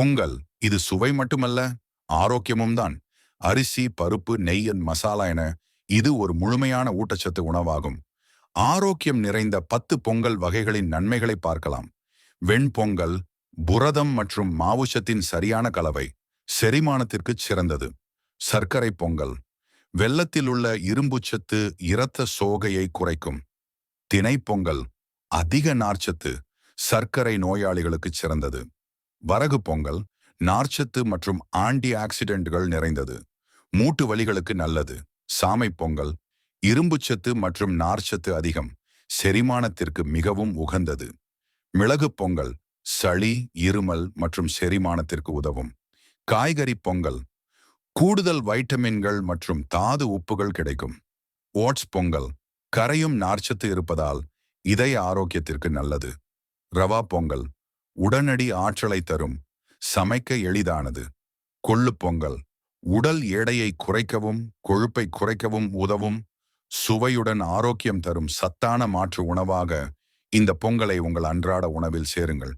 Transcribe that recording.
பொங்கல். இது சுவை மட்டுமல்ல ஆரோக்கியமும் தான். அரிசி பருப்பு நெய்யன் மசாலா என இது ஒரு முழுமையான ஊட்டச்சத்து உணவாகும். ஆரோக்கியம் நிறைந்த பத்து பொங்கல் வகைகளின் நன்மைகளை பார்க்கலாம். வெண்பொங்கல் புரதம் மற்றும் மாவுச்சத்தின் சரியான கலவை செரிமானத்திற்கு சிறந்தது. சர்க்கரை பொங்கல் வெள்ளத்தில் உள்ள இரும்புச்சத்து இரத்த சோகையை குறைக்கும். திணைப்பொங்கல் பொங்கல் அதிக நார்ச்சத்து சர்க்கரை நோயாளிகளுக்கு சிறந்தது. வரகு பொங்கல் நார்ச்சத்து மற்றும் ஆன்டி ஆக்சிடென்ட்கள் நிறைந்தது. மூட்டு வலிகளுக்கு நல்லது. சாமை பொங்கல் இரும்புச்சத்து மற்றும் நார்ச்சத்து அதிகம். செரிமானத்திற்கு மிகவும் உகந்தது. மிளகு பொங்கல் சளி இருமல் மற்றும் செரிமானத்திற்கு உதவும். காய்கறி பொங்கல் கூடுதல் வைட்டமின்கள் மற்றும் தாது உப்புகள் கிடைக்கும். ஓட்ஸ் பொங்கல் கரையும் நார்ச்சத்து இருப்பதால் இதய ஆரோக்கியத்திற்கு நல்லது. ரவா பொங்கல் உடனடி ஆற்றலை தரும். சமைக்க எளிதானது. கொள்ளு பொங்கல். உடல் எடையை குறைக்கவும் கொழுப்பை குறைக்கவும் உதவும். சுவையுடன் ஆரோக்கியம் தரும் சத்தான மாற்று உணவாக இந்த பொங்கலை உங்கள் அன்றாட உணவில் சேருங்கள்.